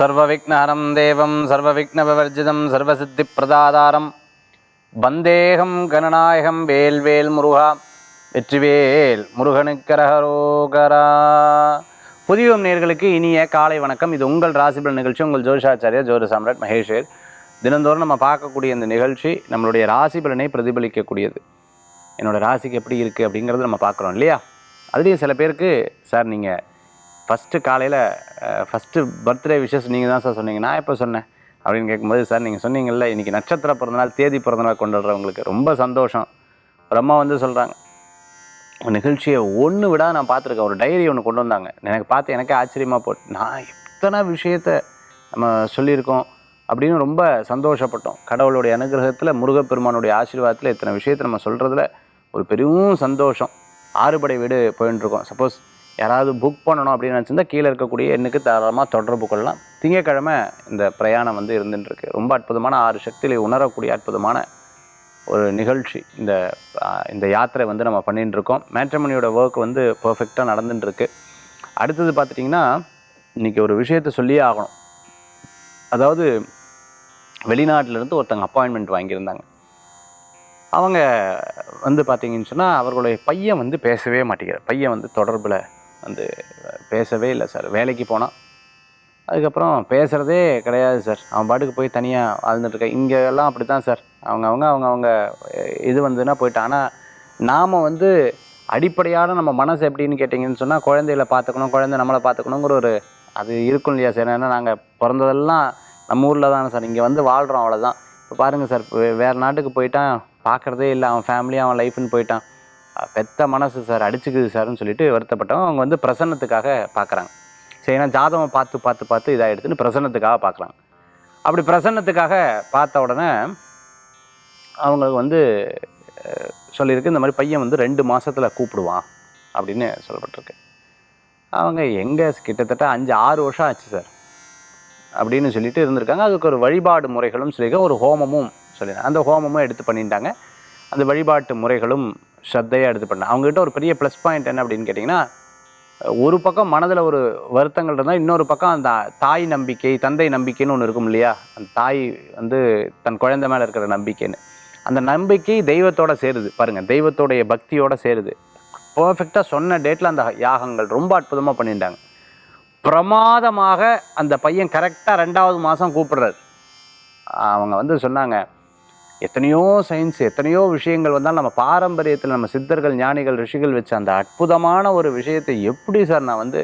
சர்வவிக்னஹரம் தேவம் சர்வவிக்னபவர்ஜிதம் சர்வசித்தி பிரதாதாரம் வந்தேகம் கணநாயகம் வேல்வேல் முருகா. வெற்றிவேல் முருகனுக்கரகரோகரா புதியம் நேர்களுக்கு இனிய காலை வணக்கம். இது உங்கள் ராசிபல நிகழ்ச்சி. உங்கள் ஜோஷாச்சாரியா ஜோதி சாம்ராட் மகேஷர். தினந்தோறும் நம்ம பார்க்கக்கூடிய இந்த நிகழ்ச்சி நம்மளுடைய ராசிபலனை பிரதிபலிக்கக்கூடியது. என்னோடய ராசிக்கு எப்படி இருக்குது அப்படிங்கிறத நம்ம பார்க்குறோம் இல்லையா? அதுலேயும் சில பேருக்கு சார் நீங்கள் ஃபஸ்ட்டு காலையில் ஃபஸ்ட்டு பர்த்டே விஷஸ் நீங்கள் தான் சார் சொன்னீங்க. நான் எப்போ சொன்னேன்? அப்படின்னு கேட்கும்போது சார் நீங்கள் சொன்னீங்கல்ல இன்றைக்கி நட்சத்திர பிறந்தநாள் தேதி பிறந்தநாள் கொண்டாடுறவங்களுக்கு ரொம்ப சந்தோஷம். பிரம்மா வந்து சொல்கிறாங்க நிகழ்ச்சியை ஒன்று விட நான் பார்த்துருக்கேன் ஒரு டைரி ஒன்று கொண்டு வந்தாங்க. எனக்கு பார்த்து எனக்கே ஆச்சரியமாக போட்டு நான் எத்தனை விஷயத்த நம்ம சொல்லியிருக்கோம் அப்படின்னு ரொம்ப சந்தோஷப்பட்டோம். கடவுளுடைய அனுகிரகத்தில் முருகப்பெருமானுடைய ஆசீர்வாதத்தில் இத்தனை விஷயத்தை நம்ம சொல்கிறதுல ஒரு பெரும் சந்தோஷம். ஆறுபடை வீடு போயின்னு இருக்கோம் சப்போஸ் யாராவது புக் பண்ணணும் அப்படின்னு நினச்சிருந்தா கீழே இருக்கக்கூடிய எண்ணுக்கு தாராளமாக தொடர்பு கொள்ளலாம். திங்கக்கிழமை இந்த பிரயாணம் வந்து இருந்துட்டுருக்கு. ரொம்ப அற்புதமான ஆறு சக்திகளை உணரக்கூடிய அற்புதமான ஒரு நிகழ்ச்சி. இந்த இந்த யாத்திரை வந்து நம்ம பண்ணிட்டுருக்கோம். மேட்ரமணியோட ஒர்க் வந்து பர்ஃபெக்டாக நடந்துட்டுருக்கு. அடுத்தது பார்த்துட்டிங்கன்னா இன்றைக்கி ஒரு விஷயத்தை சொல்லியே ஆகணும். அதாவது வெளிநாட்டிலேருந்து ஒருத்தங்க அப்பாயின்மெண்ட் வாங்கியிருந்தாங்க. அவங்க வந்து பார்த்தீங்கன்னு சொன்னால் அவர்களுடைய பையன் வந்து பேசவே மாட்டேங்கிறார். பையன் வந்து தொடர்பில் வந்து பேசவே இல்லை சார் வேலைக்கு போனான் அதுக்கப்புறம் பேசுகிறதே கிடையாது சார் அவன் பாட்டுக்கு போய் தனியாக வாழ்ந்துட்டுருக்கேன் இங்கே எல்லாம் அப்படி தான் சார் அவங்க அவங்க அவங்க அவங்க இது வந்ததுன்னா போயிட்டான் ஆனால் நாம் வந்து அடிப்படையான நம்ம மனசு எப்படின்னு கேட்டிங்கன்னு சொன்னால் குழந்தைகளை பார்த்துக்கணும் குழந்தை நம்மளை பார்த்துக்கணுங்கிற ஒரு அது இருக்கும் இல்லையா சார் ஏன்னா நாங்கள் பிறந்ததெல்லாம் நம்ம ஊரில் தானே சார் இங்கே வந்து வாழ்கிறோம் அவ்வளோதான் இப்போ பாருங்கள் சார் வேறு நாட்டுக்கு போயிட்டான் பார்க்குறதே இல்லை. அவன் ஃபேமிலி அவன் லைஃப்னு போயிட்டான். பெத்த மனசு சார் அடிச்சுக்குது சார்னு சொல்லிட்டு வருத்தப்பட்டவங்க அவங்க வந்து பிரசன்னத்துக்காக பார்க்குறாங்க. சரி ஜாதகம் பார்த்து பார்த்து பார்த்து இதாகிடுதுன்னு பிரசன்னத்துக்காக பார்க்குறாங்க. அப்படி பிரசன்னத்துக்காக பார்த்த உடனே அவங்களுக்கு வந்து சொல்லியிருக்கு இந்த மாதிரி பையன் வந்து ரெண்டு மாதத்தில் கூப்பிடுவான் அப்படின்னு சொல்லப்பட்டிருக்கு. அவங்க எங்கே கிட்டத்தட்ட அஞ்சு ஆறு வருஷம் ஆச்சு சார். அப்படின்னு சொல்லிட்டு இருந்திருக்காங்க. அதுக்கு ஒரு வழிபாடு முறைகளும் சொல்லியிருக்காங்க. ஒரு ஹோமமும் சொல்லியிருக்காங்க. அந்த ஹோமமும் எடுத்து பண்ணிட்டாங்க. அந்த வழிபாட்டு முறைகளும் ஸ்ரத்தையாக எடுத்து பண்ணாங்க அவங்ககிட்ட ஒரு பெரிய ப்ளஸ் பாயிண்ட் என்ன அப்படின்னு கேட்டிங்கன்னா ஒரு பக்கம் மனதில் ஒரு வருத்தங்கள் இருந்தால் இன்னொரு பக்கம் அந்த தாய் நம்பிக்கை தந்தை நம்பிக்கைன்னு ஒன்று இருக்கும் இல்லையா? அந்த தாய் வந்து தன் குழந்தை மேலே இருக்கிற நம்பிக்கைன்னு. அந்த நம்பிக்கை தெய்வத்தோட சேருது. பாருங்கள் தெய்வத்தோடைய பக்தியோட சேருது. பர்ஃபெக்டாக சொன்ன டேட்டில் அந்த யாகங்கள் ரொம்ப அற்புதமாக பண்ணிட்டாங்க பிரமாதமாக அந்த பையன் கரெக்டாக ரெண்டாவது மாதம் கூப்பிடுறாரு. அவங்க வந்து சொன்னாங்க எத்தனையோ சயின்ஸ் எத்தனையோ விஷயங்கள் வந்தால் நம்ம பாரம்பரியத்தில் நம்ம சித்தர்கள் ஞானிகள் ரிஷிகள் வச்ச அந்த அற்புதமான ஒரு விஷயத்தை எப்படி சார் நான் வந்து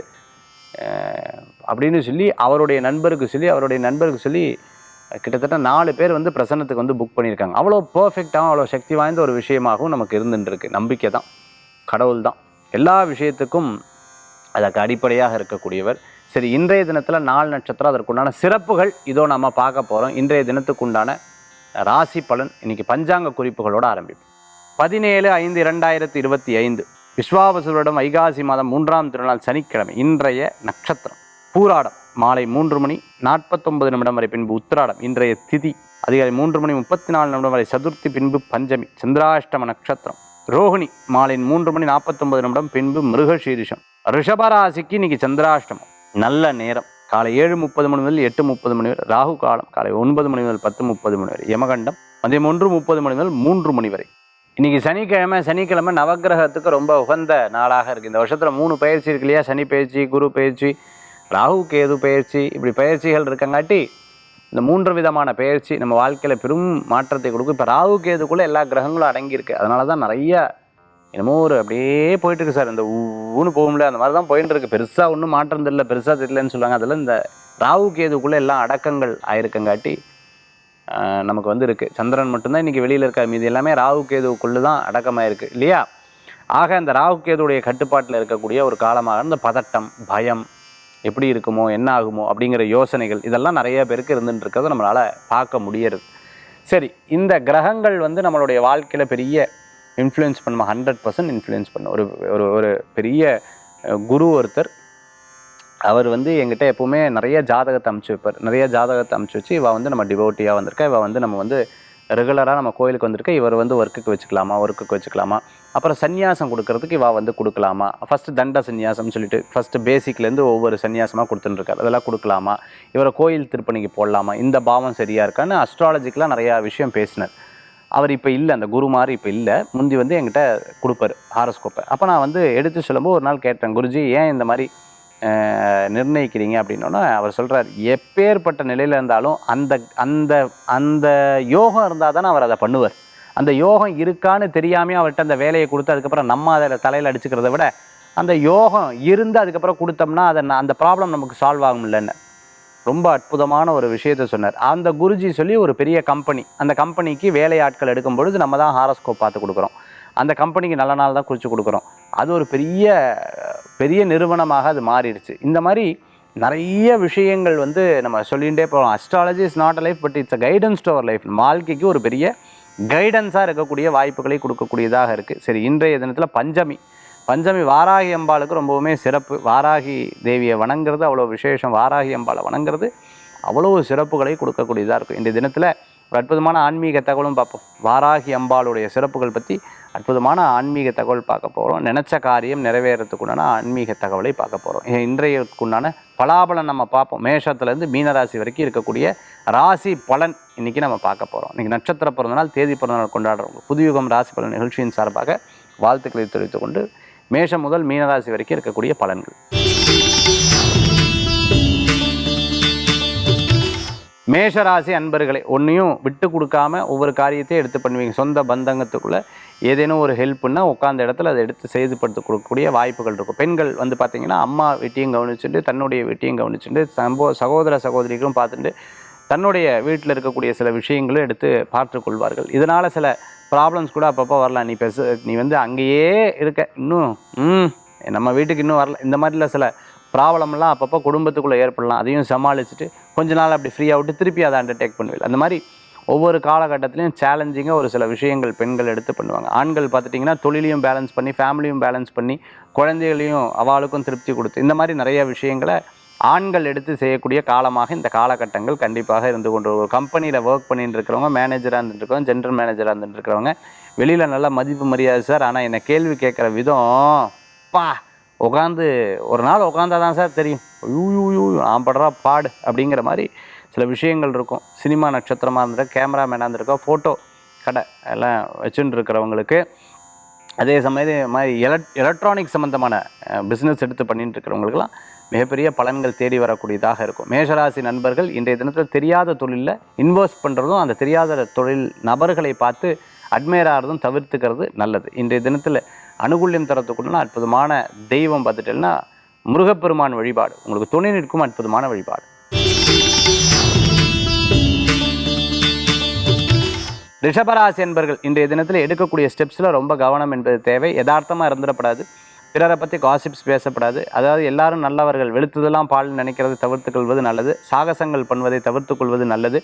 அப்படின்னு சொல்லி அவருடைய நண்பருக்கு சொல்லி அவருடைய நண்பருக்கு சொல்லி கிட்டத்தட்ட நாலு பேர் வந்து பிரசன்னத்துக்கு வந்து புக் பண்ணியிருக்காங்க. அவ்வளோ பர்ஃபெக்டாகவும் அவ்வளோ சக்தி வாய்ந்த ஒரு விஷயமாகவும் நமக்கு இருந்துட்டுருக்கு. நம்பிக்கை தான் கடவுள் தான். எல்லா விஷயத்துக்கும் அதற்கு அடிப்படையாக இருக்கக்கூடியவர். சரி இன்றைய தினத்தில் நாலு நட்சத்திரம் அதற்குண்டான சிறப்புகள் இதோ நம்ம பார்க்க போகிறோம் இன்றைய தினத்துக்குண்டான ராசி பலன் இன்னைக்கு பஞ்சாங்க குறிப்புகளோட ஆரம்பிப்போம். பதினேழு ஐந்து இரண்டாயிரத்தி இருபத்தி ஐந்து. விஸ்வாவசுவரிடம் வைகாசி மாதம் மூன்றாம் திருநாள் சனிக்கிழமை இன்றைய நட்சத்திரம். பூராடம் மாலை மூன்று மணி நாற்பத்தொன்பது நிமிடம் வரை பின்பு உத்திராடம் இன்றைய திதி அதிகாலை மூன்று மணி முப்பத்தி நாலு நிமிடம் வரை சதுர்த்தி பின்பு பஞ்சமி சந்திராஷ்டம நட்சத்திரம். ரோஹிணி மாலை மூன்று மணி நாற்பத்தொன்பது நிமிடம் பின்பு மிருகசீரிஷம். ரிஷபராசிக்கு இன்னைக்கு சந்திராஷ்டமம். நல்ல நேரம். காலை ஏழு முப்பது மணி முதல் எட்டு முப்பது மணி வரை ராகு காலம் காலை ஒன்பது மணி முதல் பத்து முப்பது மணி வரை யமகண்டம் மதியம் ஒன்று முப்பது மணி முதல் மூன்று மணி வரை. இன்றைக்கி சனிக்கிழமை சனிக்கிழமை நவக்கிரகத்துக்கு ரொம்ப உகந்த நாளாக இருக்குது இந்த வருஷத்தில் மூணு பயிற்சி இருக்கு இல்லையா? சனி பயிற்சி குரு பயிற்சி ராகு கேது பயிற்சி இப்படி பயிற்சிகள் இருக்கங்காட்டி இந்த மூன்று விதமான பயிற்சி நம்ம வாழ்க்கையில் பெரும் மாற்றத்தை கொடுக்கும். இப்போ ராகு கேதுக்குள்ளே எல்லா கிரகங்களும் அடங்கியிருக்கு அதனால தான் நிறைய என்னமோ ஒரு அப்படியே போயிட்டு இருக்கு சார். இந்த ஊன்னு போகும்ல அந்த மாதிரி தான் போயிட்டு இருக்கு பெருசாக ஒன்றும் மாற்றம் தெரியல பெருசாக தெரியலன்னு சொல்லுவாங்க. அதில் இந்த ராகு கேதுக்குள்ளே எல்லாம் அடக்கங்கள் ஆயிருக்கங்காட்டி நமக்கு வந்து இருக்குது சந்திரன் மட்டும்தான் இன்றைக்கி வெளியில் இருக்காது மீதி எல்லாமே ராகு கேதுவுக்குள்ளே தான் அடக்கமாயிருக்கு. இல்லையா? ஆக அந்த ராகு கேதுடைய கட்டுப்பாட்டில் இருக்கக்கூடிய ஒரு காலமாக இந்த பதட்டம் பயம் எப்படி இருக்குமோ என்ன ஆகுமோ அப்படிங்கிற யோசனைகள் இதெல்லாம் நிறைய பேருக்கு இருந்துட்டு இருக்கிறத நம்மளால் பார்க்க முடியறது. சரி இந்த கிரகங்கள் வந்து நம்மளுடைய வாழ்க்கையில் பெரிய இன்ஃப்ளூயன்ஸ் பண்ணுமா? ஹண்ட்ரட் பர்சன்ட் இன்ஃப்ளூயன்ஸ் பண்ண ஒரு ஒரு ஒரு பெரிய குரு ஒருத்தர் அவர் வந்து எங்கிட்ட எப்போவுமே நிறைய ஜாதகத்தை அமுச்சு வைப்பார். நிறைய ஜாதகத்தை அமுச்சு வச்சு இவள் வந்து நம்ம டிவோட்டியாக வந்திருக்கா இவள் வந்து நம்ம வந்து ரெகுலராக நம்ம கோயிலுக்கு வந்திருக்க இவர் வந்து ஒர்க்குக்கு வச்சுக்கலாமா ஒர்க்குக்கு வச்சுக்கலாமா? அப்புறம் சந்நியாசம் கொடுக்கறதுக்கு இவா வந்து கொடுக்கலாமா? ஃபஸ்ட்டு தண்ட சந்நியாசம்னு சொல்லிட்டு ஃபஸ்ட்டு பேசிக்லேருந்து ஒவ்வொரு சந்நியாசமாக கொடுத்துட்டுருக்காரு அதெல்லாம் கொடுக்கலாமா? இவரை கோயில் திருப்பணிக்கு போடலாமா? இந்த பாவம் சரியாக இருக்கான்னு அஸ்ட்ராலஜிக்கெலாம் நிறையா விஷயம் பேசினார். அவர் இப்போ இல்லை அந்த குரு மாதிரி இப்போ இல்லை. முந்தி வந்து என்கிட்ட கொடுப்பாரு ஹாரஸ்கோப்பை. அப்போ நான் வந்து எடுத்து சொல்லும்போது ஒரு நாள் கேட்டேன் குருஜி ஏன் இந்த மாதிரி நிர்ணயிக்கிறீங்க? அப்படின்னோன்னா அவர் சொல்கிறார் எப்பேற்பட்ட நிலையில் இருந்தாலும் அந்த அந்த அந்த யோகம் இருந்தால் தானே அவர் அதை பண்ணுவார். அந்த யோகம் இருக்கான்னு தெரியாமே அவர்கிட்ட அந்த வேலையை கொடுத்து அதுக்கப்புறம் நம்ம அதில் தலையில் அடிச்சுக்கிறத விட அந்த யோகம் இருந்து அதுக்கப்புறம் கொடுத்தோம்னா அதை அந்த ப்ராப்ளம் நமக்கு சால்வ் ஆகும்லன்னு. ரொம்ப அற்புதமான ஒரு விஷயத்த சொன்னார். அந்த குருஜி சொல்லி ஒரு பெரிய கம்பெனி அந்த கம்பெனிக்கு வேலையாட்கள் எடுக்கும் பொழுது நம்ம தான் ஹாரஸ்கோப் பார்த்து கொடுக்குறோம். அந்த கம்பெனிக்கு நல்ல நாள் தான் குறித்து கொடுக்குறோம். அது ஒரு பெரிய பெரிய நிறுவனமாக அது மாறிடுச்சு. இந்த மாதிரி நிறைய விஷயங்கள் வந்து நம்ம சொல்லிகிட்டே போகிறோம் astrology is not a life but it's a guidance to our life வாழ்க்கைக்கு ஒரு பெரிய கைடன்ஸாக இருக்கக்கூடிய வாய்ப்புகளை கொடுக்கக்கூடியதாக இருக்குது சரி இன்றைய தினத்தில் பஞ்சமி. பஞ்சமி வாராகி அம்பாளுக்கு ரொம்பவுமே சிறப்பு. வாராகி தேவியை வணங்குறது அவ்வளோ விசேஷம். வாராகி அம்பாளை வணங்குறது அவ்வளோ சிறப்புகளை கொடுக்கக்கூடியதாக இருக்கும். இந்த தினத்தில் ஒரு அற்புதமான ஆன்மீக தகவலும் பார்ப்போம். வாராகி அம்பாளுடைய சிறப்புகள் பற்றி அற்புதமான ஆன்மீக தகவல் பார்க்க போகிறோம் நினச்ச காரியம் நிறைவேறத்துக்குண்டான ஆன்மீக தகவலை பார்க்க போகிறோம் இன்றையக்குண்டான பலாபலன் நம்ம பார்ப்போம். மேஷத்துலேருந்து மீனராசி வரைக்கும் இருக்கக்கூடிய ராசி பலன் இன்றைக்கி நம்ம பார்க்க போகிறோம் இன்றைக்கி நட்சத்திர பிறந்தநாள் தேதி பிறந்தநாள் கொண்டாடுறவங்க புதுயுகம் ராசி பலன் நிகழ்ச்சியின் சார்பாக வாழ்த்துக்களை தெரிவித்துக் கொண்டு மேஷம் முதல் மீனராசி வரைக்கும் இருக்கக்கூடிய பலன்கள். மேஷராசி அன்பர்களை ஒன்றையும் விட்டு கொடுக்காம ஒவ்வொரு காரியத்தையும் எடுத்து பண்ணுவீங்க. சொந்த பந்தங்கத்துக்குள்ளே ஏதேனும் ஒரு ஹெல்ப்னா உட்காந்த இடத்துல அதை எடுத்து செய்துபடுத்து கொடுக்கக்கூடிய வாய்ப்புகள் இருக்கும். பெண்கள் வந்து பார்த்திங்கன்னா அம்மா வீட்டையும் கவனிச்சுட்டு தன்னுடைய வீட்டையும் கவனிச்சுட்டு சம்போ சகோதர சகோதரிகளும் பார்த்துட்டு தன்னுடைய வீட்டில் இருக்கக்கூடிய சில விஷயங்களும் எடுத்து பார்த்துக்கொள்வார்கள் இதனால் சில ப்ராப்ளம்ஸ் கூட அப்பப்போ வரலாம் நீ பெச நீ வந்து அங்கேயே இருக்க. இன்னும் ம் நம்ம வீட்டுக்கு இன்னும் வரல. இந்த மாதிரிலாம் சில ப்ராப்ளம்லாம் அப்பப்போ குடும்பத்துக்குள்ளே ஏற்படலாம். அதையும் சமாளிச்சுட்டு கொஞ்ச நாள் அப்படி ஃப்ரீயாக விட்டு திருப்பி அதை அண்டர்டேக் பண்ணுவீங்க அந்த மாதிரி ஒவ்வொரு காலகட்டத்திலையும் சேலஞ்சிங்காக ஒரு சில விஷயங்கள் பெண்கள் எடுத்து பண்ணுவாங்க. ஆண்கள் பார்த்துட்டிங்கன்னா தொழிலையும் பேலன்ஸ் பண்ணி ஃபேமிலியும் பேலன்ஸ் பண்ணி குழந்தைகளையும் அவளுக்கும் திருப்தி கொடுத்து இந்த மாதிரி நிறைய விஷயங்களை ஆண்கள் எடுத்து செய்யக்கூடிய காலமாக இந்த காலகட்டங்கள் கண்டிப்பாக இருந்து கொண்டு ஒரு கம்பெனியில் ஒர்க் பண்ணிட்டு இருக்கிறவங்க மேனேஜராக இருந்துட்டு இருக்கிறவங்க ஜென்ரல் மேனேஜராக இருந்துட்டு இருக்கிறவங்க வெளியில் நல்லா மதிப்பு மரியாதை சார் ஆனால் என்னை கேள்வி கேட்குற விதம் பா உட்காந்து ஒரு நாள் உட்காந்தா தான் சார் தெரியும். யூ நான் படுறா பாடு அப்படிங்கிற மாதிரி சில விஷயங்கள் இருக்கும். சினிமா நட்சத்திரமாக இருந்திருக்க கேமராமேனாக இருந்திருக்கோம் ஃபோட்டோ கடை எல்லாம் வச்சுட்டு இருக்கிறவங்களுக்கு. அதே சமயம் மாதிரி எலக்ட் எலக்ட்ரானிக் சம்மந்தமான பிஸ்னஸ் எடுத்து பண்ணிட்டு இருக்கிறவங்களுக்குலாம் மிகப்பெரிய பலன்கள் தேடி வரக்கூடியதாக இருக்கும். மேஷராசி நண்பர்கள் இன்றைய தினத்தில் தெரியாத தொழிலில் இன்வெஸ்ட் பண்ணுறதும் அந்த தெரியாத தொழில் நபர்களை பார்த்து அட்மையர் ஆகிறதும் தவிர்த்துக்கிறது நல்லது. இன்றைய தினத்தில் அனுகூல்யம் தரத்துக்குள்ள அற்புதமான தெய்வம் பார்த்துட்டேன்னா முருகப்பெருமான் வழிபாடு. உங்களுக்கு துணை நிற்கும் அற்புதமான வழிபாடு. ரிஷபராசி என்பர்கள் இன்றைய தினத்தில் எடுக்கக்கூடிய ஸ்டெப்ஸில் ரொம்ப கவனம் என்பது தேவை. யதார்த்தமாக இருந்துடப்படாது. பிறரை பற்றி காசிப்ஸ் பேசப்படாது. அதாவது எல்லாரும் நல்லவர்கள் வெளுத்ததெல்லாம் பால் நினைக்கிறது தவிர்த்து கொள்வது நல்லது. சாகசங்கள் பண்ணுவதை தவிர்த்து கொள்வது நல்லது.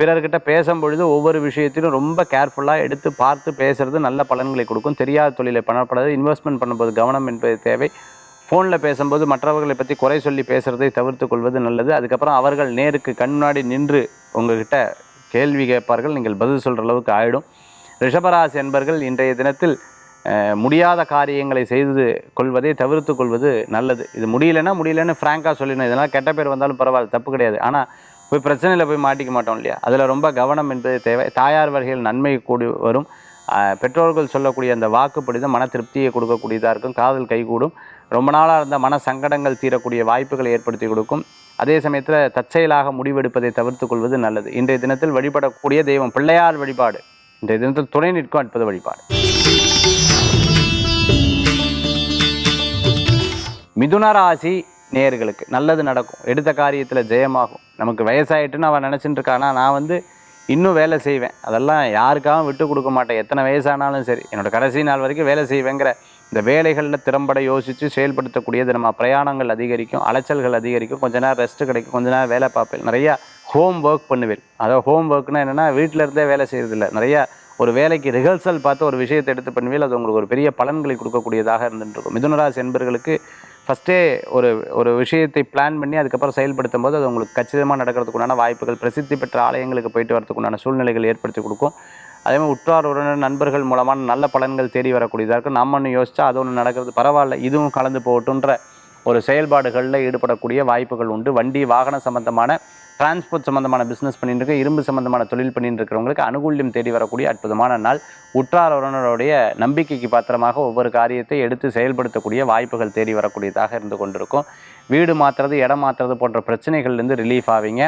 பிறர்கிட்ட பேசும்பொழுது ஒவ்வொரு விஷயத்திலும் ரொம்ப கேர்ஃபுல்லாக எடுத்து பார்த்து பேசுறது நல்ல பலன்களை கொடுக்கும். தெரியாத தொழிலை பண்ணப்படாது. இன்வெஸ்ட்மெண்ட் பண்ணும்போது கவனம் என்பது தேவை. ஃபோனில் பேசும்போது மற்றவர்களை பற்றி குறை சொல்லி பேசுகிறதை தவிர்த்து கொள்வது நல்லது. அதுக்கப்புறம் அவர்கள் நேருக்கு கண்ணாடி நின்று உங்ககிட்ட கேள்வி கேட்பார்கள். நீங்கள் பதில் சொல்கிற அளவுக்கு ஆகிடும் ரிஷபராசி என்பர்கள் இன்றைய தினத்தில் முடியாத காரியங்களை செய்து கொள்வதை தவிர்த்து கொள்வது நல்லது. இது முடியலன்னா முடியலன்னு ஃப்ராங்காக சொல்லிடணும். இதெல்லாம் கெட்ட பேர் வந்தாலும் பரவாயில்ல தப்பு கிடையாது. ஆனால் போய் பிரச்சனையில் போய் மாட்டிக்க மாட்டோம் இல்லையா? அதில் ரொம்ப கவனம் என்பது தேவை. தாயார் வகையில் நன்மை கூடி வரும். பெற்றோர்கள் சொல்லக்கூடிய அந்த வாக்குப்படிதான் மன திருப்தியை கொடுக்கக்கூடியதாக இருக்கும். காதல் கைகூடும். ரொம்ப நாளாக இருந்த மன சங்கடங்கள் தீரக்கூடிய வாய்ப்புகளை ஏற்படுத்தி கொடுக்கும். அதே சமயத்தில் தற்செயலாக முடிவெடுப்பதை தவிர்த்து கொள்வது நல்லது. இன்றைய தினத்தில் வழிபடக்கூடிய தெய்வம் பிள்ளையார் வழிபாடு. இன்றைய தினத்தில் துணை நிற்கும் அற்புத வழிபாடு. மிதுன ராசி நல்லது நடக்கும். எடுத்த காரியத்தில் ஜெயமாகும். நமக்கு வயசாயிட்டுன்னு அவன் நினச்சிட்டு இருக்கானா நான் வந்து இன்னும் வேலை செய்வேன். அதெல்லாம் யாருக்காகவும் விட்டு கொடுக்க மாட்டேன். எத்தனை வயசானாலும் சரி என்னோடய கடைசி நாள் வரைக்கும் வேலை செய்வேங்கிற இந்த வேலைகளில் திறம்பட யோசித்து செயல்படுத்தக்கூடியது நம்ம பிரயாணங்கள் அதிகரிக்கும் அலைச்சல்கள் அதிகரிக்கும். கொஞ்ச நேரம் ரெஸ்ட் கிடைக்கும் கொஞ்ச நேரம் வேலை பார்ப்பேன். நிறையா ஹோம் ஒர்க் பண்ணுவேன். அதாவது ஹோம் ஒர்க்னால் என்னென்னா வீட்டில் இருந்தே வேலை செய்கிறதில்ல நிறையா ஒரு வேலைக்கு ரிஹர்சல் பார்த்து ஒரு விஷயத்தை எடுத்து பண்ணுவேன். அது உங்களுக்கு ஒரு பெரிய பலன்களை கொடுக்கக்கூடியதாக இருந்துட்டு இருக்கும். மிதுனராசி என்பர்களுக்கு ஃபஸ்ட்டே ஒரு ஒரு விஷயத்தை பிளான் பண்ணி அதுக்கப்புறம் செயல்படுத்தும் போது அது உங்களுக்கு கச்சிதமாக நடக்கிறதுக்கு உண்டான வாய்ப்புகள் பிரசித்தி பெற்ற ஆலயங்களுக்கு போயிட்டு வரதுக்கு உண்டான சூழ்நிலைகள் ஏற்படுத்தி கொடுக்கும். அதே மாதிரி உற்றார் உறவினர் நண்பர்கள் மூலமான நல்ல பலன்கள் தேடி வரக்கூடியதாக இருக்கும். நம்ம ஒன்று யோசிச்சா அது ஒன்று நடக்கிறது பரவாயில்ல. இதுவும் கலந்து போகட்டுன்ற ஒரு செயல்பாடுகளில் ஈடுபடக்கூடிய வாய்ப்புகள் உண்டு. வண்டி வாகன சம்பந்தமான டிரான்ஸ்போர்ட் சம்மந்தமான பிஸ்னஸ் பண்ணிட்டு இருக்க இரும்பு சம்மந்தமான தொழில் பண்ணிட்டு இருக்கிறவங்களுக்கு அனுகூல்யம் தேடி வரக்கூடிய அற்புதமான நாள். உற்றார் உறவினருடைய நம்பிக்கைக்கு பாத்திரமாக ஒவ்வொரு காரியத்தை எடுத்து செயல்படுத்தக்கூடிய வாய்ப்புகள் தேடி வரக்கூடியதாக இருந்து கொண்டிருக்கும். வீடு மாற்றுறது இடம் மாற்றுறது போன்ற பிரச்சனைகள்லேருந்து ரிலீஃப் ஆவீங்க.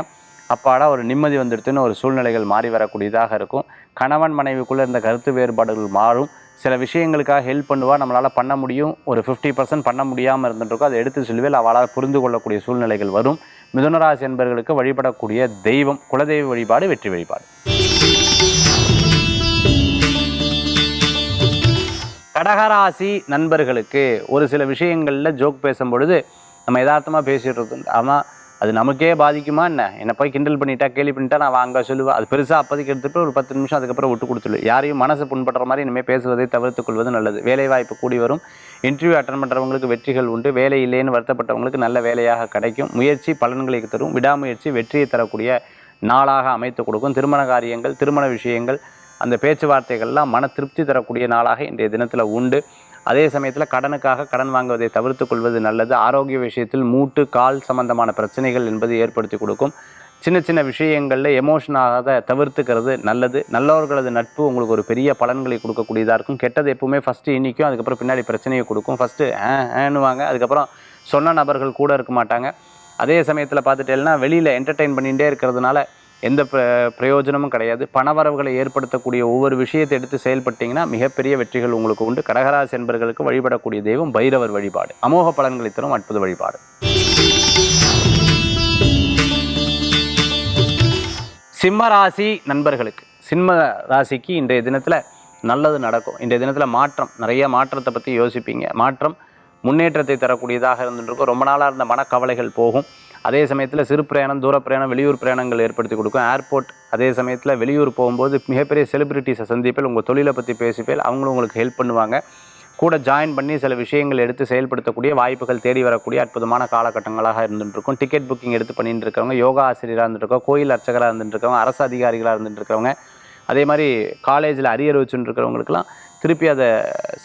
அப்பாடா ஒரு நிம்மதி வந்துடுதுன்னு ஒரு சூழ்நிலைகள் மாறி வரக்கூடியதாக இருக்கும். கணவன் மனைவிக்குள்ளே இருந்த கருத்து வேறுபாடுகள் மாறும். சில விஷயங்களுக்காக ஹெல்ப் பண்ணுவா நம்மளால் பண்ண முடியும். ஒரு ஃபிஃப்டி பர்சன்ட் பண்ண முடியாமல் இருந்துருக்கும் அதை எடுத்து சொல்லுவேல் அவளால் புரிந்து கொள்ளக்கூடிய சூழ்நிலைகள் வரும். மிதுனராசி என்பவர்களுக்கு வழிபடக்கூடிய தெய்வம் குலதெய்வ வழிபாடு வெற்றி வழிபாடு. கடகராசி நண்பர்களுக்கு ஒரு சில விஷயங்களில் ஜோக் பேசும் பொழுது நம்ம யதார்த்தமாக பேசிகிட்டு இருக்கோம் ஆமாம் அது நமக்கே பாதிக்குமா என்ன? என்னை போய் கிண்டல் பண்ணிட்டா கேள்வி பண்ணிட்டா நான் வாங்க சொல்லுவேன். அது பெருசாக அப்போதைக்கு எடுத்துட்டு ஒரு பத்து நிமிஷம் அதுக்கப்புறம் விட்டு கொடுத்துருவேன் யாரையும் மனசு புண்படுற மாதிரி இனிமேல் பேசுவதை தவிர்த்து கொள்வது நல்லது. வேலை வாய்ப்பு கூடி வரும். இன்டர்வியூ அட்டன் பண்ணுறவங்களுக்கு வெற்றிகள் உண்டு. வேலை இல்லைன்னு வருத்தப்பட்டவங்களுக்கு நல்ல வேலையாக கிடைக்கும். முயற்சி பலன்களை தரும். விடாமுயற்சி வெற்றியை தரக்கூடிய நாளாக அமைத்து கொடுக்கும். திருமண காரியங்கள் திருமண விஷயங்கள் அந்த பேச்சுவார்த்தைகள்லாம் மன திருப்தி தரக்கூடிய நாளாக இன்றைய தினத்தில் உண்டு. அதே சமயத்தில் கடனுக்காக கடன் வாங்குவதை தவிர்த்து கொள்வது நல்லது. ஆரோக்கிய விஷயத்தில் மூட்டு கால் சம்பந்தமான பிரச்சனைகள் என்பது ஏற்படுத்தி கொடுக்கும். சின்ன சின்ன விஷயங்களில் எமோஷன் ஆகாத தவிர்த்துக்கிறது நல்லது. நல்லவர்களது நட்பு உங்களுக்கு ஒரு பெரிய பலன்களை கொடுக்கக்கூடியதாக இருக்கும். கெட்டது எப்பவுமே ஃபஸ்ட்டு இன்றைக்கும் அதுக்கப்புறம் பின்னாடி பிரச்சனையை கொடுக்கும். ஃபஸ்ட்டு ஏன்னுவாங்க அதுக்கப்புறம் சொன்ன நபர்கள் கூட இருக்க மாட்டாங்க. அதே சமயத்தில் பார்த்துட்டேன்னா வெளியில் என்டர்டெயின் பண்ணிகிட்டே இருக்கிறதுனால எந்த பிர பிரயோஜனமும் கிடையாது. பணவரவுகளை ஏற்படுத்தக்கூடிய ஒவ்வொரு விஷயத்தை எடுத்து செயல்பட்டீங்கன்னா மிகப்பெரிய வெற்றிகள் உங்களுக்கு உண்டு. கடகராசி என்பர்களுக்கு வழிபடக்கூடிய தெய்வம் பைரவர் வழிபாடு. அமோக பலன்களை தரும் அற்புத வழிபாடு. சிம்ம ராசி நண்பர்களுக்கு சிம்ம ராசிக்கு இன்றைய தினத்தில் நல்லது நடக்கும். இன்றைய தினத்தில் மாற்றம் நிறைய மாற்றத்தை பற்றி யோசிப்பீங்க. மாற்றம் முன்னேற்றத்தை தரக்கூடியதாக இருந்துருக்கும் ரொம்ப நாளாக இருந்த மனக்கவலைகள் போகும். அதே சமயத்தில் சிறு பிரயாணம் தூர பிரயாணம் வெளியூர் பிரயாணங்கள் ஏற்படுத்தி கொடுக்கும். ஏர்போர்ட் அதே சமயத்தில் வெளியூர் போகும்போது மிகப்பெரிய செலிபிரிட்டிஸை சந்திப்பில் உங்கள் தொழிலை பற்றி பேசிப்பேல் அவங்களும் உங்களுக்கு ஹெல்ப் பண்ணுவாங்க. கூட ஜாயின் பண்ணி சில விஷயங்கள் எடுத்து செயல்படுத்தக்கூடிய வாய்ப்புகள் தேடி வரக்கூடிய அற்புதமான காலகட்டங்களாக இருந்துட்டுருக்கும். டிக்கெட் புக்கிங் எடுத்து பண்ணிட்டு இருக்கிறவங்க யோகா ஆசிரியராக இருந்துருக்கோம் கோயில் அர்ச்சகராக இருந்துட்டு இருக்கவங்க அரசு அதிகாரிகளாக இருந்துட்டுருக்கறவங்க அதே மாதிரி காலேஜில் அரியர் வச்சுட்டு இருக்கிறவங்களுக்குலாம் திருப்பி அதை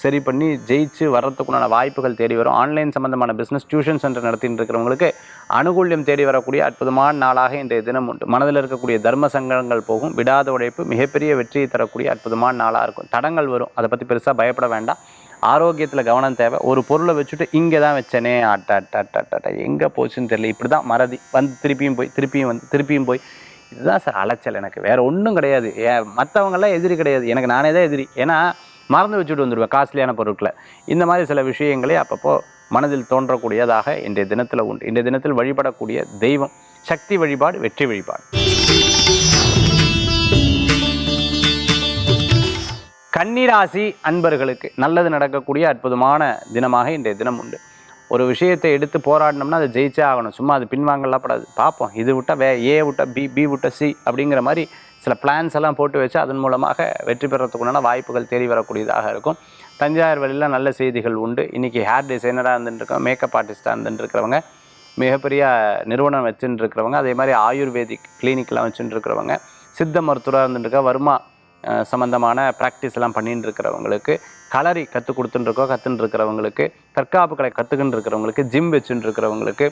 சரி பண்ணி ஜெயிச்சு வர்றதுக்குண்டான வாய்ப்புகள் தேடி வரும். ஆன்லைன் சம்மந்தமான பிஸ்னஸ் டியூஷன் சென்டர் நடத்திட்டு இருக்கிறவங்களுக்கு அனுகூல்யம் தேடி வரக்கூடிய அற்புதமான நாளாக இன்றைய தினம் உண்டு. மனதில் இருக்கக்கூடிய தர்ம சங்கடங்கள் போகும். விடாத உழைப்பு மிகப்பெரிய வெற்றியை தரக்கூடிய அற்புதமான நாளாக இருக்கும். தடங்கள் வரும். அதை பற்றி பெருசாக பயப்பட வேண்டாம். ஆரோக்கியத்தில் கவனம் தேவை. ஒரு பொருளை வச்சுட்டு இங்கே தான் வச்சனே. அட்ட அட்ட அட்ட அட்ட எங்கே போச்சுன்னு தெரியல. இப்படி தான் மறதி. வந்து திருப்பியும் போய் திருப்பியும் வந்து திருப்பியும் போய். இதுதான் சார் அலைச்சல் எனக்கு. வேறு ஒன்றும் கிடையாது. ஏன் மற்றவங்களாம் எதிரி கிடையாது. எனக்கு நானே தான் எதிரி. ஏன்னா மறந்து வச்சுட்டு வந்துடுவேன் காஸ்ட்லியான பொருட்களை. இந்த மாதிரி சில விஷயங்களே அப்பப்போ மனதில் தோன்றக்கூடியதாக இன்றைய தினத்தில் உண்டு. இன்றைய தினத்தில் வழிபடக்கூடிய தெய்வம் சக்தி வழிபாடு வெற்றி வழிபாடு. கன்னிராசி அன்பர்களுக்கு நல்லது நடக்கக்கூடிய அற்புதமான தினமாக இன்றைய தினம் உண்டு. ஒரு விஷயத்தை எடுத்து போராடினோம்னா அதை ஜெயிச்சே ஆகணும். சும்மா அது பின்வாங்கலாம் படாது பார்ப்போம். இது விட்டால் வே ஏ விட்டால் பி பி விட்டால் சி அப்படிங்கிற மாதிரி சில பிளான்ஸ் எல்லாம் போட்டு வச்சு அதன் மூலமாக வெற்றி பெறத்துக்குண்டான வாய்ப்புகள் தேடி வரக்கூடியதாக இருக்கும். தஞ்சாவூர் வழியில் நல்ல செய்திகள் உண்டு. இன்றைக்கி ஹேர் டிசைனராக இருந்துருக்கோம் மேக்கப் ஆர்டிஸ்ட்டாக இருந்துருக்கிறவங்க மிகப்பெரிய நிறுவனம் வச்சுட்டு இருக்கிறவங்க அதே மாதிரி ஆயுர்வேதிக் கிளினிக்லாம் வச்சுட்டு இருக்கிறவங்க சித்த மருத்துவராக இருந்துட்டுருக்க வருமா சம்மந்தமான ப்ராக்டிஸ் எல்லாம் பண்ணிட்டு இருக்கிறவங்களுக்கு கலரி கற்றுக் கொடுத்துட்டுருக்கோம் கற்றுன்னு இருக்கிறவங்களுக்கு தற்காப்பு கலை கற்றுக்கின்னு இருக்கிறவங்களுக்கு ஜிம் வச்சுட்டு இருக்கிறவங்களுக்கு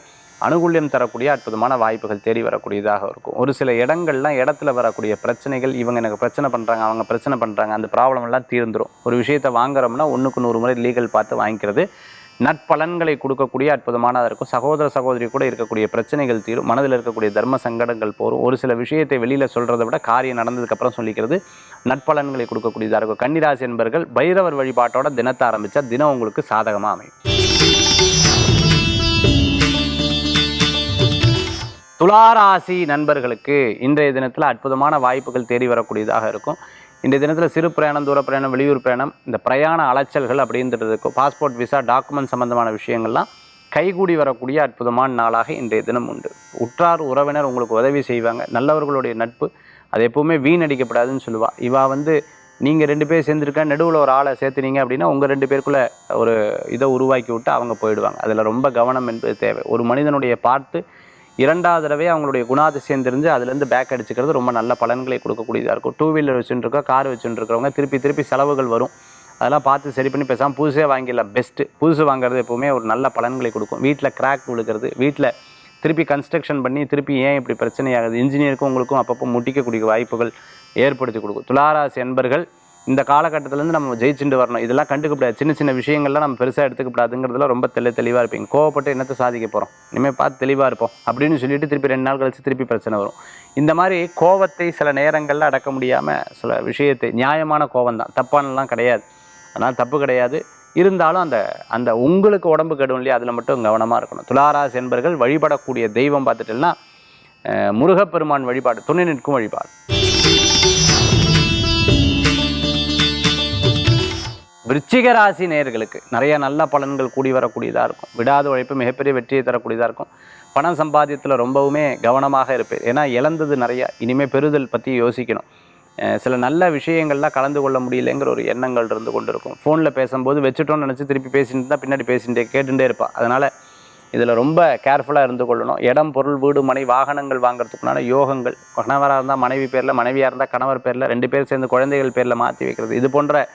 அனுகூல்யம் தரக்கூடிய அற்புதமான வாய்ப்புகள் தேடி வரக்கூடியதாக இருக்கும். ஒரு சில இடங்கள்லாம் இடத்துல வரக்கூடிய பிரச்சனைகள் இவங்க எனக்கு பிரச்சனை பண்ணுறாங்க அவங்க பிரச்சனை பண்ணுறாங்க அந்த ப்ராப்ளம் எல்லாம் தீர்ந்துரும். ஒரு விஷயத்தை வாங்குறோம்னா ஒன்றுக்கு நூறு முறை லீகல் பார்த்து வாங்கிக்கிறது. நட்பலன்களை கொடுக்கக்கூடிய அற்புதமானதாக இருக்கும். சகோதர சகோதரி கூட இருக்கக்கூடிய பிரச்சனைகள் தீரும். மனதில் இருக்கக்கூடிய தர்ம சங்கடங்கள் போரும். ஒரு சில விஷயத்தை வெளியில் சொல்கிறத விட காரியம் நடந்ததுக்கப்புறம் சொல்லிக்கிறது நட்பலன்களை கொடுக்கக்கூடியதாக இருக்கும். கன்னிராசி என்பர்கள் பைரவர் வழிபாட்டோட தினத்தை ஆரம்பித்தா தினம் உங்களுக்கு சாதகமாக அமையும். துளாராசி நண்பர்களுக்கு இன்றைய தினத்தில் அற்புதமான வாய்ப்புகள் தேடி வரக்கூடியதாக இருக்கும். இன்றைய தினத்தில் சிறு பிரயாணம் தூர பிரயாணம் வெளியூர் பிரயாணம் இந்த பிரயாண அலைச்சல்கள் அப்படின்றது இருக்கும் பாஸ்போர்ட் விசா டாக்குமெண்ட் சம்பந்தமான விஷயங்கள்லாம் கைகூடி வரக்கூடிய அற்புதமான நாளாக இன்றைய தினம் உண்டு. உற்றார் உறவினர் உங்களுக்கு உதவி செய்வாங்க. நல்லவர்களுடைய நட்பு அது எப்போவுமே வீணடிக்கப்படாதுன்னு சொல்லுவாள் இவா வந்து நீங்கள் ரெண்டு பேர் சேர்ந்துருக்க நடுவில் ஒரு ஆளை சேர்த்துனீங்க அப்படின்னா உங்கள் ரெண்டு பேருக்குள்ளே ஒரு இதை உருவாக்கி விட்டு அவங்க போயிடுவாங்க. அதில் ரொம்ப கவனம் என்பது தேவை. ஒரு மனிதனுடைய பார்த்து இரண்டாவது தடவை அவங்களுடைய குணாதிசயம் தெரிஞ்சு அதுலேருந்து பேக் அடிச்சுக்கிறது ரொம்ப நல்ல பலன்களை கொடுக்கக்கூடியதாக இருக்கும். டூ வீலர் வச்சுட்டு இருக்கோம் கார் வச்சுட்டு இருக்கிறவங்க திருப்பி திருப்பி செலவுகள் வரும். அதெல்லாம் பார்த்து சரி பண்ணி பேசாமல் புதுசே வாங்கிடலாம். பெஸ்ட்டு புதுசு வாங்குறது எப்போவுமே ஒரு நல்ல பலன்களை கொடுக்கும். வீட்டில் கிராக் விழுக்கிறது வீட்டில் திருப்பி கன்ஸ்ட்ரக்ஷன் பண்ணி திருப்பி ஏன் இப்படி பிரச்சனையாகுது? இன்ஜினியருக்கும் உங்களுக்கும் அப்பப்போ முட்டிக்கக்கூடிய வாய்ப்புகள் ஏற்படுத்தி கொடுக்கும். துளாராசி என்பர்கள் இந்த காலகட்டத்திலேருந்து நம்ம ஜெயிச்சுட்டு வரணும். இதெல்லாம் கண்டுக்கப்படாது சின்ன சின்ன விஷயங்கள்லாம் நம்ம பெருசாக எடுத்துக்கப்படாதுங்கிறதுல ரொம்ப தெளி தெளிவாக இருப்பீங்க. கோவப்பட்டு என்னத்தை சாதிக்க போகிறோம் இனிமேல் பார்த்து தெளிவாக இருப்போம். அப்படின்னு சொல்லிட்டு திருப்பி ரெண்டு நாள் கழிச்சு திருப்பி பிரச்சனை வரும். இந்த மாதிரி கோவத்தை சில நேரங்களில் அடக்க முடியாமல் சில விஷயத்தை நியாயமான கோவம் தான் தப்பானலாம் கிடையாது. அதனால் தப்பு கிடையாது. இருந்தாலும் அந்த அந்த உங்களுக்கு உடம்பு கெடும் இல்லையா? அதில் மட்டும் கவனமாக இருக்கணும். துளாராசி என்பர்கள் வழிபடக்கூடிய தெய்வம் பார்த்துட்டோம்னா முருகப்பெருமான் வழிபாடு துணை நிற்கும் வழிபாடு. விருச்சிக ராசி நேயர்களுக்கு நிறைய நல்ல பலன்கள் கூடி வரக்கூடியதாக இருக்கும். விடாத உழைப்பு மிகப்பெரிய வெற்றியை தரக்கூடியதாக இருக்கும். பணம் சம்பாத்தியத்தில் ரொம்பவுமே கவனமாக இருப்பேன் ஏன்னா இழந்தது நிறையா. இனிமேல் பெறுதல் பற்றி யோசிக்கணும். சில நல்ல விஷயங்கள்லாம் கலந்து கொள்ள முடியலைங்கிற ஒரு எண்ணங்கள் இருந்து கொண்டு இருக்கும் ஃபோனில் பேசும்போது வச்சுட்டோம்னு நினச்சி திருப்பி பேசிட்டு தான் பின்னாடி பேசிகிட்டே கேட்டுட்டே இருப்பாள் அதனால் இதில் ரொம்ப கேர்ஃபுல்லாக இருந்து கொள்ளணும். இடம் பொருள் வீடு மனை வாகனங்கள் வாங்குறதுக்குனால யோகங்கள். கணவராக இருந்தால் மனைவி பேரில் மனைவியாக இருந்தால் கணவர் பேரில் ரெண்டு பேர் சேர்ந்து குழந்தைகள் பேரில் மாற்றி வைக்கிறது. இது போன்ற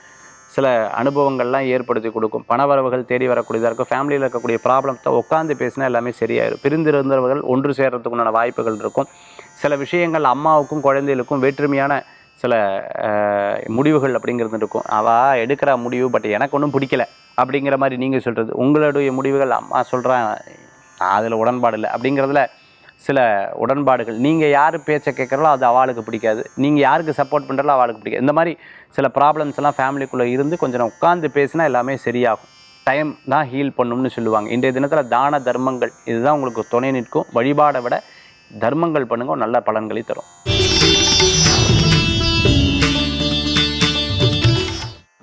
சில அனுபவங்கள்லாம் ஏற்படுத்தி கொடுக்கும். பணவரவுகள் தேடி வரக்கூடியதாக இருக்கும். ஃபேமிலியில் இருக்கக்கூடிய ப்ராப்ளத்தை உட்காந்து பேசினா எல்லாமே சரியாயிடும் பிரிந்திருந்தவர்கள் ஒன்று சேர்கிறதுக்குண்டான வாய்ப்புகள் இருக்கும். சில விஷயங்கள் அம்மாவுக்கும் குழந்தைகளுக்கும் வேற்றுமையான சில முடிவுகள் அப்படிங்கிறது இருக்கும். அவள் எடுக்கிற முடிவு பட் எனக்கு ஒன்றும் பிடிக்கல. அப்படிங்கிற மாதிரி நீங்கள் சொல்கிறது உங்களுடைய முடிவுகள் அம்மா சொல்கிறேன் அதில் உடன்பாடு இல்லை. அப்படிங்கிறதுல சில உடன்பாடுகள். நீங்கள் யார் பேச்சை கேட்குறாலோ அது அவளுக்கு பிடிக்காது. நீங்கள் யாருக்கு சப்போர்ட் பண்ணுறாலோ அவளுக்கு பிடிக்காது. இந்த மாதிரி சில ப்ராப்ளம்ஸ் எல்லாம் ஃபேமிலிக்குள்ளே இருந்து கொஞ்சம் நேரம் உட்காந்து பேசினா எல்லாமே சரியாகும். டைம் தான் ஹீல் பண்ணும்னு சொல்லுவாங்க. இன்றைய தினத்தில் தான தர்மங்கள் இதுதான் உங்களுக்கு துணை நிற்கும். வழிபாடை விட தர்மங்கள் பண்ணுங்க நல்ல பலன்களை தரும்.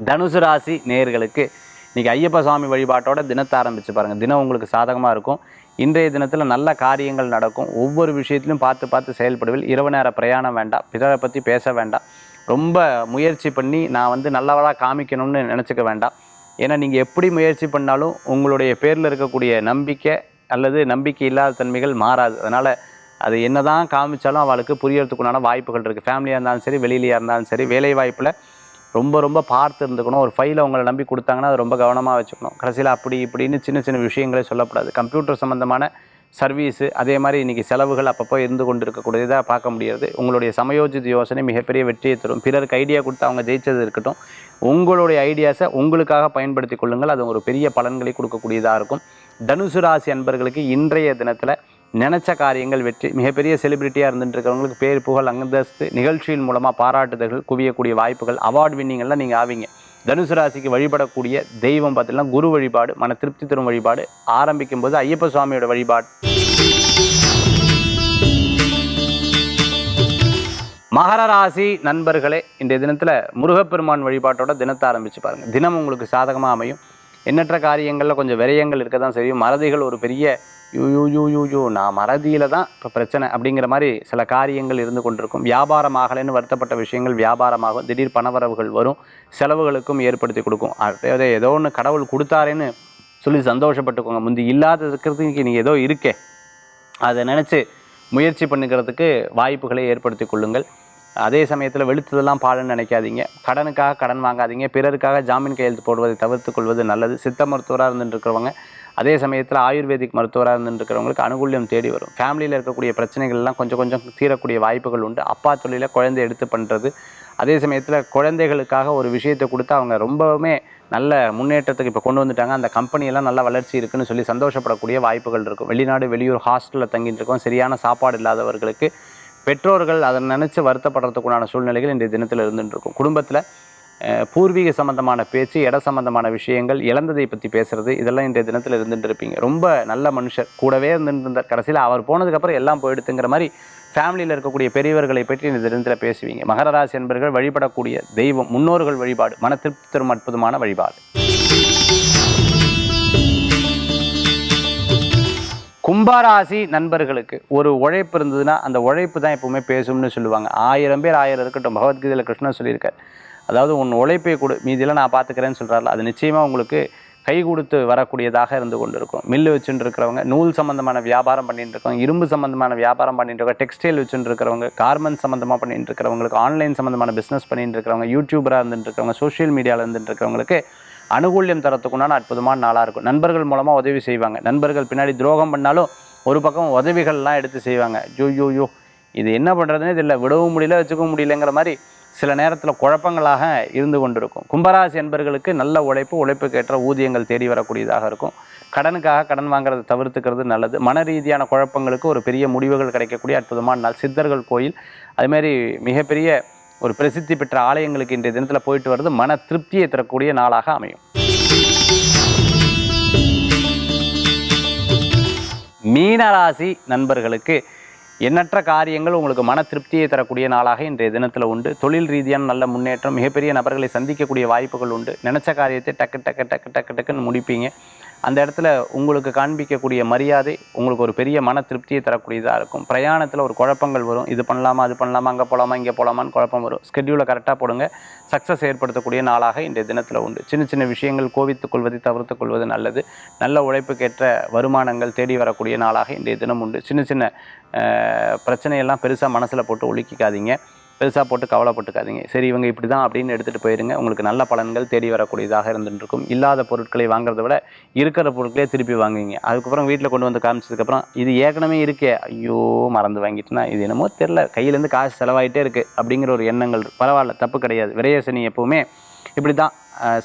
தனுசு ராசி நேயர்களுக்கு இன்றைக்கி ஐயப்ப சுவாமி வழிபாட்டோட தினத்தை ஆரம்பித்து பாருங்கள் தினம் உங்களுக்கு சாதகமாக இருக்கும். இன்றைய தினத்தில் நல்ல காரியங்கள் நடக்கும். ஒவ்வொரு விஷயத்திலும் பார்த்து பார்த்து செயல்படுவில். இரவு நேர பிரயாணம் வேண்டாம். பிறரை பற்றி பேச வேண்டாம். ரொம்ப முயற்சி பண்ணி நான் வந்து நல்லவளாக காமிக்கணும்னு நினச்சிக்க வேண்டாம். ஏன்னா நீங்கள் எப்படி முயற்சி பண்ணாலும் உங்களுடைய பேரில் இருக்கக்கூடிய நம்பிக்கை அல்லது நம்பிக்கை இல்லாத தன்மைகள் மாறாது. அதனால் அது என்ன தான் காமிச்சாலும் அவளுக்கு புரியறதுக்குண்டான வாய்ப்புகள் இருக்குது ஃபேமிலியாக இருந்தாலும் சரி வெளியிலையாக இருந்தாலும் சரி வேலை வாய்ப்பில் ரொம்ப ரொம்ப பார்த்து இருந்துக்கணும் ஒரு ஃபைலை உங்களை நம்பி கொடுத்தாங்கன்னா அது ரொம்ப கவனமாக வச்சுக்கணும். கடைசியில் அப்படி இப்படின்னு சின்ன சின்ன விஷயங்களே சொல்லக்கூடாது கம்ப்யூட்டர் சம்மந்தமான சர்வீஸு அதே மாதிரி இன்றைக்கி செலவுகள் அப்பப்போ இருந்து கொண்டு இருக்கக்கூடியதாக பார்க்க முடியாது உங்களுடைய சமயோஜித யோசனை மிகப்பெரிய வெற்றியை தரும். பிறருக்கு ஐடியா கொடுத்து அவங்க ஜெயிச்சது இருக்கட்டும். உங்களுடைய ஐடியாஸை உங்களுக்காக பயன்படுத்தி கொள்ளுங்கள். அது ஒரு பெரிய பலன்களை கொடுக்கக்கூடியதாக இருக்கும். தனுசு ராசி அன்பர்களுக்கு இன்றைய தினத்தில் நினச்ச காரியங்கள் வெற்றி மிகப்பெரிய செலிபிரிட்டியாக இருந்துட்டு இருக்கிறவங்களுக்கு பேர் புகழ் அந்தஸ்து நிகழ்ச்சியின் மூலமாக பாராட்டுதல்கள் குவியக்கூடிய வாய்ப்புகள் அவார்டு வின்னிங்கெல்லாம் நீங்கள் ஆவீங்க. தனுசு ராசிக்கு வழிபடக்கூடிய தெய்வம் பார்த்தீங்கன்னா குரு வழிபாடு மன திருப்தி தரும் வழிபாடு ஆரம்பிக்கும் போது ஐயப்ப சுவாமியோட வழிபாடு. மகர ராசி நண்பர்களே இன்றைய தினத்தில் முருகப்பெருமான் வழிபாட்டோட தினத்தை ஆரம்பித்து பாருங்கள் தினம் உங்களுக்கு சாதகமாக அமையும். எண்ணற்ற காரியங்களில் கொஞ்சம் விரயங்கள் இருக்க தான் செய்யும். மறதிகள் ஒரு பெரிய யூ யூ யூ யூ நான் மறதியில் தான் இப்போ பிரச்சனை அப்படிங்கிற மாதிரி சில காரியங்கள் இருந்து கொண்டிருக்கும். வியாபாரம் ஆகலைன்னு வருத்தப்பட்ட விஷயங்கள் வியாபாரமாகும். திடீர் பணவரவுகள் வரும். செலவுகளுக்கும் ஏற்படுத்தி கொடுக்கும். அதாவது ஏதோ ஒன்று கடவுள் கொடுத்தாரேன்னு சொல்லி சந்தோஷப்பட்டுக்கோங்க. முந்தி இல்லாத இருக்கிறதுக்கு நீங்கள் ஏதோ இருக்கே. அதை நினச்சி முயற்சி பண்ணுக்கிறதுக்கு வாய்ப்புகளை ஏற்படுத்தி கொள்ளுங்கள். அதே சமயத்தில் வெளுத்ததெல்லாம் பாடன்னு நினைக்காதீங்க. கடனுக்காக கடன் வாங்காதீங்க. பிறருக்காக ஜாமீன் கையெழுத்து போடுவதை தவிர்த்து கொள்வது நல்லது. சித்த மருத்துவராக இருந்துட்டு இருக்கிறவங்க அதே சமயத்தில் ஆயுர்வேதிக் மருத்துவராக இருந்துருக்கிறவங்களுக்கு அனுகூல்யம் தேடி வரும். ஃபேமிலியில் இருக்கக்கூடிய பிரச்சனைகள்லாம் கொஞ்சம் கொஞ்சம் தீரக்கூடிய வாய்ப்புகள் உண்டு. அப்பா தொழிலை குழந்தை எடுத்து பண்ணுறது அதே சமயத்தில் குழந்தைகளுக்காக ஒரு விஷயத்தை கொடுத்து அவங்க ரொம்பவுமே நல்ல முன்னேற்றத்துக்கு இப்போ கொண்டு வந்துட்டாங்க. அந்த கம்பெனியெல்லாம் நல்ல வளர்ச்சி இருக்குன்னு சொல்லி சந்தோஷப்படக்கூடிய வாய்ப்புகள் இருக்கும். வெளிநாடு வெளியூர் ஹாஸ்டலில் தங்கிட்டு இருக்கோம். சரியான சாப்பாடு இல்லாதவர்களுக்கு பெற்றோர்கள் அதை நினச்சி வருத்தப்படுறதுக்குண்டான சூழ்நிலைகள் இன்றைய தினத்தில் இருந்துட்டு இருக்கும். குடும்பத்தில் பூர்வீக சம்பந்தமான பேச்சு இட சம்பந்தமான விஷயங்கள் இழந்ததை பற்றி பேசுறது இதெல்லாம் இன்றைய தினத்தில் இருந்துட்டு இருப்பீங்க ரொம்ப நல்ல மனுஷர் கூடவே இருந்துட்டு இருந்தார் கடைசியில் அவர் போனதுக்கப்புறம் எல்லாம் போயிடுத்துங்கிற மாதிரி ஃபேமிலியில் இருக்கக்கூடிய பெரியவர்களை பற்றி இந்த தினத்தில் பேசுவீங்க. மகர ராசி என்பர்கள் வழிபடக்கூடிய தெய்வம் முன்னோர்கள் வழிபாடு மன திருப்தி தரும் அற்புதமான வழிபாடு. கும்பராசி நண்பர்களுக்கு ஒரு உழைப்பு இருந்ததுன்னா அந்த உழைப்பு தான் எப்பவுமே பேசும்னு சொல்லுவாங்க. ஆயிரம் பேர் ஆயிரம் இருக்கட்டும். பகவத்கீதையில் கிருஷ்ணன் சொல்லியிருக்கார். அதாவது உன் உழைப்பை கொடு மீதியில் நான் பார்த்துக்கிறேன்னு சொல்கிறாரு அது நிச்சயமாக உங்களுக்கு கை கொடுத்து வரக்கூடியதாக இருந்து கொண்டு இருக்கும் மில்லு வச்சுட்டு இருக்கிறவங்க நூல் சம்மந்தமான வியாபாரம் பண்ணிட்டு இருக்கவங்க இரும்பு சம்மந்தமான வியாபாரம் பண்ணிட்டு இருக்கவங்க டெக்ஸ்டைல் வச்சுட்டு இருக்கிறவங்க கார்மெண்ட் சம்மந்தமாக பண்ணிட்டு இருக்கிறவங்களுக்கு ஆன்லைன் சம்மந்தமான பிஸ்னஸ் பண்ணிட்டு இருக்கிறவங்க யூடியூபராக இருந்துட்டு இருக்கிறவங்க சோஷியல் மீடியாவில் இருந்துட்டு இருக்கிறவங்களுக்கு அனுகூல்யம் தரத்துக்குண்டான அற்புதமான நாளாக இருக்கும். நண்பர்கள் மூலமாக உதவி செய்வாங்க. நண்பர்கள் பின்னாடி துரோகம் பண்ணாலும் ஒரு பக்கம் உதவிகள்லாம் எடுத்து செய்வாங்க. யோ யோ யோ இது என்ன பண்ணுறதுனே இதில் விடவும் முடியல வச்சுக்கவும் முடியலங்கிற மாதிரி சில நேரத்தில் குழப்பங்களாக இருந்து கொண்டிருக்கும். கும்பராசி என்பர்களுக்கு நல்ல உழைப்பு உழைப்புக்கேற்ற ஊதியங்கள் தேடி வரக்கூடியதாக இருக்கும். கடனுக்காக கடன் வாங்குறதை தவிர்த்துக்கிறது நல்லது. மன ரீதியான குழப்பங்களுக்கு ஒரு பெரிய முடிவுகள் கிடைக்கக்கூடிய அற்புதமான நாள். சித்தர்கள் கோயில் அதுமாரி மிகப்பெரிய ஒரு பிரசித்தி பெற்ற ஆலயங்களுக்கு இன்றைய தினத்தில் போயிட்டு வர்றது மன திருப்தியை தரக்கூடிய நாளாக அமையும். மீனராசி நண்பர்களுக்கு எண்ணற்ற காரியங்கள் உங்களுக்கு மன திருப்தியை தரக்கூடிய நாளாக இன்றைய தினத்தில் உண்டு. தொழில் ரீதியான நல்ல முன்னேற்றம் மிகப்பெரிய நபர்களை சந்திக்கக்கூடிய வாய்ப்புகள் உண்டு. நினச்ச காரியத்தை டக்கு டக்கு டக்கு டக்கு டக்குன்னு முடிப்பீங்க. அந்த இடத்துல உங்களுக்கு காண்பிக்கக்கூடிய மரியாதை உங்களுக்கு ஒரு பெரிய மன திருப்தியை தரக்கூடியதாக இருக்கும். பிரயாணத்தில் ஒரு குழப்பங்கள் வரும். இது பண்ணலாமா அது பண்ணலாமா அங்கே போகலாமா இங்கே போகலாமான்னு குழப்பம் வரும். ஸ்கெட்யூலை கரெக்டாக போடுங்க. சக்ஸஸ் ஏற்படுத்தக்கூடிய நாளாக இன்றைய தினத்தில் உண்டு. சின்ன சின்ன விஷயங்கள் கோவித்துக் கொள்வதை தவிர்த்துக் கொள்வது நல்லது. நல்ல உழைப்புக்கேற்ற வருமானங்கள் தேடி வரக்கூடிய நாளாக இன்றைய தினம் உண்டு. சின்ன சின்ன பிரச்சனையெல்லாம் பெருசாக மனசில் போட்டு ஒழுக்கிக்காதீங்க பெருசாக போட்டு கவலைப்பட்டுக்காதீங்க. சரி இவங்க இப்படி தான் அப்படின்னு எடுத்துகிட்டு போயிருங்க. உங்களுக்கு நல்ல பலன்கள் தேடி வரக்கூடியதாக இருந்துருக்கும் இல்லாத பொருட்களை வாங்குறத விட இருக்கிற பொருட்களே திருப்பி வாங்குவீங்க. அதுக்கப்புறம் வீட்டில் கொண்டு வந்து காமிச்சதுக்கப்புறம் இது ஏற்கனவே இருக்கே. ஐயோ மறந்து வாங்கிட்டுனா இது என்னமோ தெரில கையிலேருந்து காசு செலவாயிட்டே இருக்குது அப்படிங்கிற ஒரு எண்ணங்கள். பரவாயில்ல தப்பு கிடையாது. விரையசனி எப்போவுமே இப்படி தான்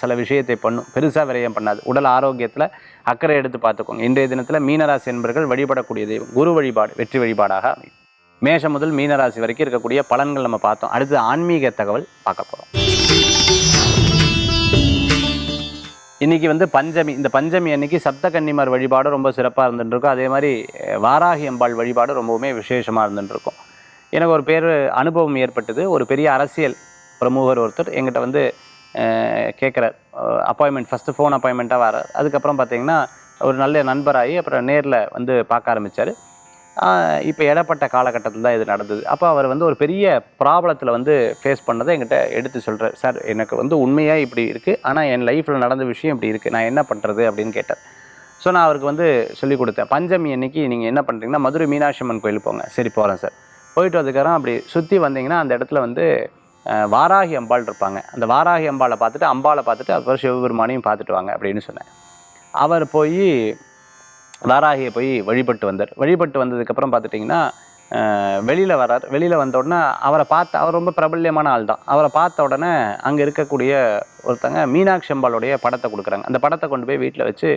சில விஷயத்தை பண்ணும். பெருசாக விரயம் பண்ணாது. உடல் ஆரோக்கியத்தில் அக்கறை எடுத்து பார்த்துக்கோங்க. இன்றைய தினத்தில் மீனராசி என்பர்கள் வழிபடக்கூடிய தெய்வம் குரு வழிபாடு வெற்றி வழிபாடாக அமையும். மேஷம் முதல் மீனராசி வரைக்கும் இருக்கக்கூடிய பலன்கள் நம்ம பார்த்தோம். அடுத்து ஆன்மீக தகவல் பார்க்க போகிறோம் இன்னைக்கு வந்து பஞ்சமி இந்த பஞ்சமி அன்னைக்கு சப்த கன்னிமார் வழிபாடு ரொம்ப சிறப்பாக இருந்துட்டுருக்கும் அதே மாதிரி வாராகி அம்பாள் வழிபாடு ரொம்பவுமே விசேஷமாக இருந்துட்டுருக்கும் எனக்கு ஒரு பேர் அனுபவம் ஏற்பட்டது. ஒரு பெரிய அரசியல் பிரமுகர் ஒருத்தர் எங்கிட்ட வந்து கேட்குறார் அப்பாயின்மெண்ட் ஃபஸ்ட்டு ஃபோன் அப்பாயின்மெண்ட்டாக வரார். அதுக்கப்புறம் பார்த்திங்கன்னா ஒரு நல்ல நண்பராகி அப்புறம் நேரில் வந்து பார்க்க ஆரம்பித்தார் இப்போ இடப்பட்ட காலகட்டத்தில் தான் இது நடந்தது. அப்போ அவர் வந்து ஒரு பெரிய ப்ராப்ளத்தில் வந்து ஃபேஸ் பண்ணதை என்கிட்ட எடுத்து சொல்கிறார் சார் எனக்கு வந்து உண்மையாக இப்படி இருக்குது ஆனால் என் லைஃப்பில் நடந்த விஷயம் இப்படி இருக்குது நான் என்ன பண்ணுறது அப்படின்னு கேட்டார். ஸோ நான் அவருக்கு வந்து சொல்லிக் கொடுத்தேன். பஞ்சமி அன்னைக்கு நீங்கள் என்ன பண்ணுறீங்கன்னா மதுரை மீனாட்சி அம்மன் கோயில் போங்க. சரி போகிறேன் சார். போயிட்டு வந்ததுக்கப்புறம் அப்படி சுற்றி வந்தீங்கன்னா அந்த இடத்துல வந்து வாராகி அம்பாள் இருப்பாங்க. அந்த வாராகி அம்பாளை பார்த்துட்டு அம்பாளை பார்த்துட்டு அதுக்கப்புறம் சிவபெருமானையும் பார்த்துட்டு வாங்க அப்படின்னு சொன்னேன். அவர் போய் வாராகியை போய் வழிபட்டு வந்தார். வழிபட்டு வந்ததுக்கப்புறம் பார்த்துட்டிங்கன்னா வெளியில் வரார். வெளியில் வந்த உடனே அவரை பார்த்த அவர் ரொம்ப பிரபல்யமான ஆள் தான். அவரை பார்த்த உடனே அங்கே இருக்கக்கூடிய ஒருத்தங்க மீனாட்சி அம்பாளுடைய படத்தை கொடுக்குறாங்க. அந்த படத்தை கொண்டு போய் வீட்டில் வச்சு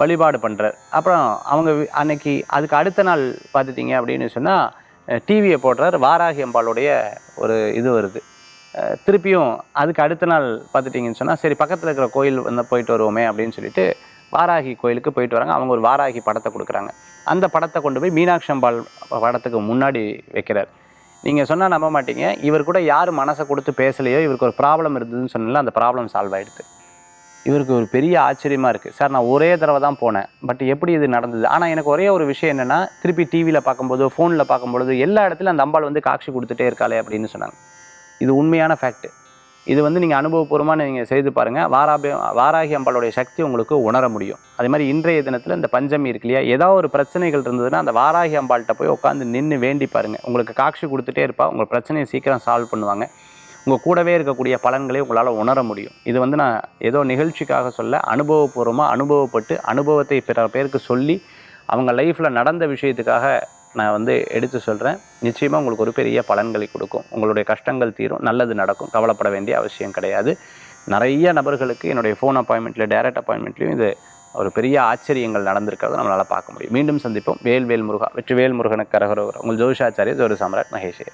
வழிபாடு பண்ணுறார் அப்புறம் அவங்க அன்னைக்கு அதுக்கு அடுத்த நாள் பார்த்துட்டிங்க அப்படின்னு சொன்னால் டிவியை போடுறார். வாராகி அம்பாளுடைய ஒரு இது வருது. திருப்பியும் அதுக்கு அடுத்த நாள் பார்த்துட்டிங்கன்னு சொன்னால் சரி பக்கத்தில் இருக்கிற கோயில் வந்து போயிட்டு வருவோமே அப்படின்னு சொல்லிட்டு வாராகி கோயிலுக்கு போயிட்டு வராங்க. அவங்க ஒரு வாராகி படத்தை கொடுக்குறாங்க. அந்த படத்தை கொண்டு போய் மீனாட்சி அம்பாள் படத்துக்கு முன்னாடி வைக்கிறார். நீங்கள் சொன்னால் நம்ப மாட்டீங்க. இவர் கூட யார் மனசை கொடுத்து பேசலையோ இவருக்கு ஒரு ப்ராப்ளம் இருந்ததுன்னு சொன்னால அந்த ப்ராப்ளம் சால்வ் ஆகிடுது இவருக்கு ஒரு பெரிய ஆச்சரியமாக இருக்குது சார் நான் ஒரே தடவை தான் போனேன். பட் எப்படி இது நடந்தது? ஆனால் எனக்கு ஒரே ஒரு விஷயம் என்னென்னா திருப்பி டிவியில் பார்க்கும்போது ஃபோனில் பார்க்கும்பொழுது எல்லா இடத்துலையும் அந்த அம்பாள் வந்து காட்சி கொடுத்துட்டே இருக்காளே அப்படின்னு சொன்னாங்க. இது உண்மையான ஃபேக்ட்டு இது வந்து நீங்கள் அனுபவபூர்வமாக நீங்கள் செய்து பாருங்கள் வாராபி வாராகி அம்பாளுடைய சக்தி உங்களுக்கு உணர முடியும். அதே மாதிரி இன்றைய தினத்தில் இந்த பஞ்சமி இருக்கு இல்லையா? ஏதாவது ஒரு பிரச்சனைகள் இருந்ததுன்னா அந்த வாராகி அம்பாள்கிட்ட போய் உட்காந்து நின்று வேண்டி பாருங்கள் உங்களுக்கு காட்சி கொடுத்துட்டே இருப்பா. உங்கள் பிரச்சனையை சீக்கிரம் சால்வ் பண்ணுவாங்க. உங்கள் கூடவே இருக்கக்கூடிய பலன்களை உங்களால் உணர முடியும். இது வந்து நான் ஏதோ நிகழ்ச்சிக்காக சொல்ல அனுபவபூர்வமாக அனுபவப்பட்டு அனுபவத்தை பிற பேருக்கு சொல்லி அவங்க லைஃப்பில் நடந்த விஷயத்துக்காக நான் வந்து எடுத்து சொல்கிறேன் நிச்சயமாக உங்களுக்கு ஒரு பெரிய பலன்களை கொடுக்கும். உங்களுடைய கஷ்டங்கள் தீரும். நல்லது நடக்கும். கவலைப்பட வேண்டிய அவசியம் கிடையாது. நிறைய நபர்களுக்கு என்னுடைய ஃபோன் அப்பாயின்மெண்ட்லேயும் டைரக்ட் அப்பாயின்மெண்ட்லையும் இது ஒரு பெரிய ஆச்சரியங்கள் நடந்திருக்கிறத நம்மளால் பார்க்க முடியும். மீண்டும் சந்திப்போம். வேல் வேல் முருகா வெற்றி வேல் முருகனுக்கு கரகரோகர் உங்கள் ஜோஷாச்சாரிய ஒரு சாம்ராட் மகேஷே.